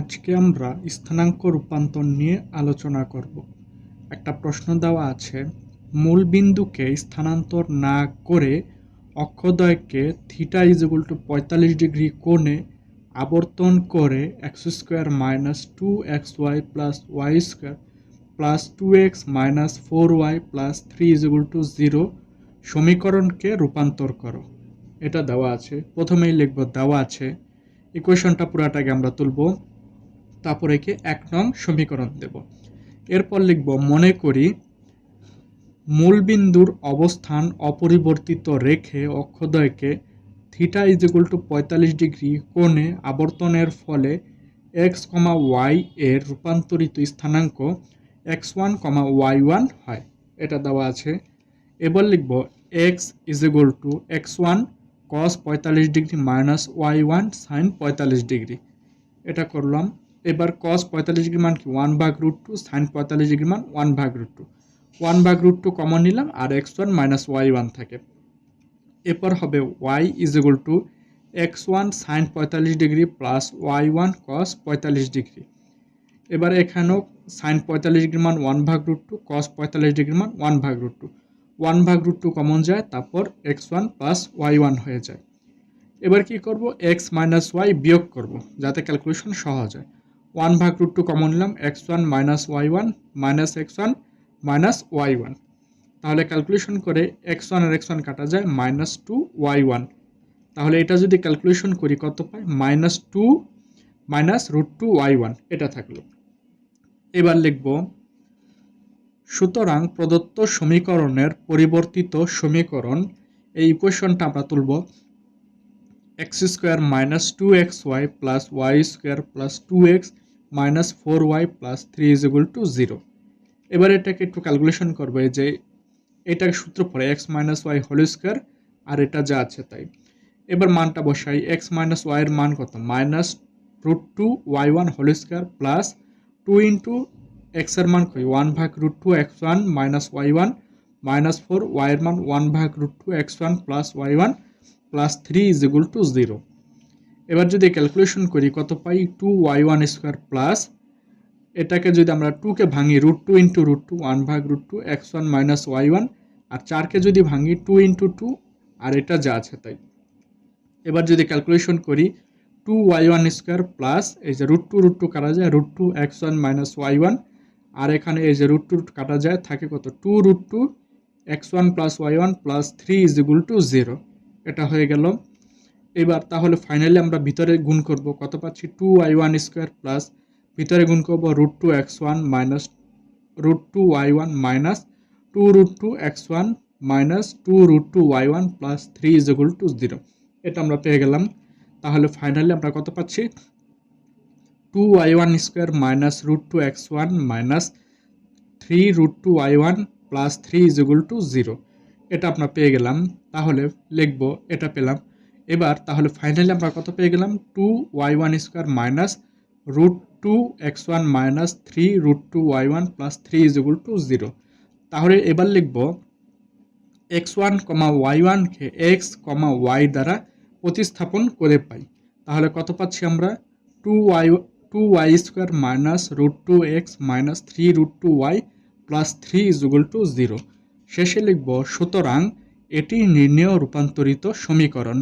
আজকে আমরা স্থানাঙ্ক রূপান্তর নিয়ে আলোচনা করব। একটা প্রশ্ন দেওয়া আছে, মূল বিন্দুকে স্থানান্তর না করে অক্ষদ্বয়কে থিটা ইজ ইকুয়াল টু পঁয়তাল্লিশ ডিগ্রি কোণে আবর্তন করে x square minus two x y plus y square plus two x minus four y plus three is equal to zero সমীকরণকে রূপান্তর করো। এটা দেওয়া আছে, প্রথমেই লিখব দেওয়া আছে। ইকুয়েশনটা পুরাটাকে আমরা তুলব। তারপর একে এক নং সমীকরণ দেব। এরপর লিখব, মনে করি মূলবিন্দুর অবস্থান অপরিবর্তিত রেখে অক্ষদ্বয়কে থিটা ইজ ইকুয়াল টু পঁয়তাল্লিশ ডিগ্রি কোণে আবর্তনের ফলে এক্স কমা ওয়াই এর রূপান্তরিত স্থানাঙ্ক x one comma y one হয়। এটা দেওয়া আছে। এবার লিখব x is equal to x one cos পঁয়তাল্লিশ degree minus y one sine পঁয়তাল্লিশ ডিগ্রি এটা করলাম। এবার কস পঁয়তাল্লিশ ডিগ্রি মান কি? ওয়ান ভাগ রুট টু সাইন পঁয়তাল্লিশ ডিগ্রি মান ওয়ান ভাগ রুট টু ওয়ান ভাগ রুট টু কমন নিলাম, আর x one minus y one থাকে। এরপর হবে y is equal to x one sine পঁয়তাল্লিশ degree plus y one cos পঁয়তাল্লিশ ডিগ্রি এবার এখানেও সাইন পঁয়তাল্লিশ ডিগ্রি মান ওয়ান ভাগ রুট টু কস পঁয়তাল্লিশ ডিগ্রি মান ওয়ান ভাগ রুট টু ওয়ান ভাগ রুট টু কমন যায়, তারপর x one plus y one হয়ে যায়। এবার কি করব? এক্স মাইনাস ওয়াই বিয়োগ করব, যাতে ক্যালকুলেশন সহজ হয়। ওয়ান ভাগ রুট টু কমন নিলাম x one minus y one minus x one minus y one তাহলে ক্যালকুলেশন করে এক্স ওয়ান আর এক্স ওয়ান কাটা যায় মাইনাস টু ওয়াই ওয়ান তাহলে এটা যদি ক্যালকুলেশন করি কত পাই? Minus two minus root two y one এটা থাকল। এবার লিখব, সুতরাং প্রদত্ত সমীকরণের পরিবর্তিত সমীকরণ, এই ইকুয়েশনটা আমরা তুলব x square minus two x y plus y square plus two x minus four y plus three is equal to zero এবার এটাকে একটু ক্যালকুলেশন করবে যে এটার সূত্র পড়ে x minus y whole square আর এটা যা আছে তাই। এবার মানটা বসাই এক্স মাইনাস ওয়াইয়ের মান কত? Minus root two y one whole square plus two into এক্সের মান কই? ওয়ান ভাগ root two x one minus y one minus four ওয়াইয়ের মান ওয়ান ভাগ root two x one plus y one plus three is equal to zero এবার যদি calculation করি, কত পাই two y one square plus এটাকে যদি আমরা টুকে ভাঙি root two into root two one ভাগ root two x one minus y one আর চারকে যদি ভাঙি টু ইন্টু টু আর এটা যা আছে তাই। এবার যদি ক্যালকুলেশন করি two y one square plus এই যে রুট টু রুট টু কাটা যায় root two x one minus y one আর এখানে এই যে রুট টু রুট কাটা যায়, থাকে কত? Two root two x one plus y one plus three is equal to zero এটা হয়ে গেল এবার তাহলে ফাইনালি আমরা ভিতরে গুণ করব। কত পাচ্ছি? Two y one square plus ভিতরে গুণ করব root two x one minus root two y one minus two root two x one minus two root two y one plus three is equal to zero এটা আমরা পেয়ে গেলাম। তাহলে finally আমরা কত পাচ্ছি? Two y one square minus root two x one minus three root two y one plus three is equal to zero এটা আমরা পেয়ে গেলাম। তাহলে লিখব, এটা পেলাম। এবার তাহলে ফাইনালি আমরা কত পেয়ে গেলাম? Two y one square minus root two x one minus three root two y one plus three is equal to zero তাহলে এবার লিখব এক্স ওয়ান কমা ওয়াই ওয়ানকে এক্স কমা ওয়াই দ্বারা প্রতিস্থাপন করে পাই। তাহলে কত পাচ্ছি আমরা? Two y two y square minus root two x minus three root two y plus three is equal to zero শেষে লিখব সুতরাং এটি নির্ণেয় রূপান্তরিত সমীকরণ।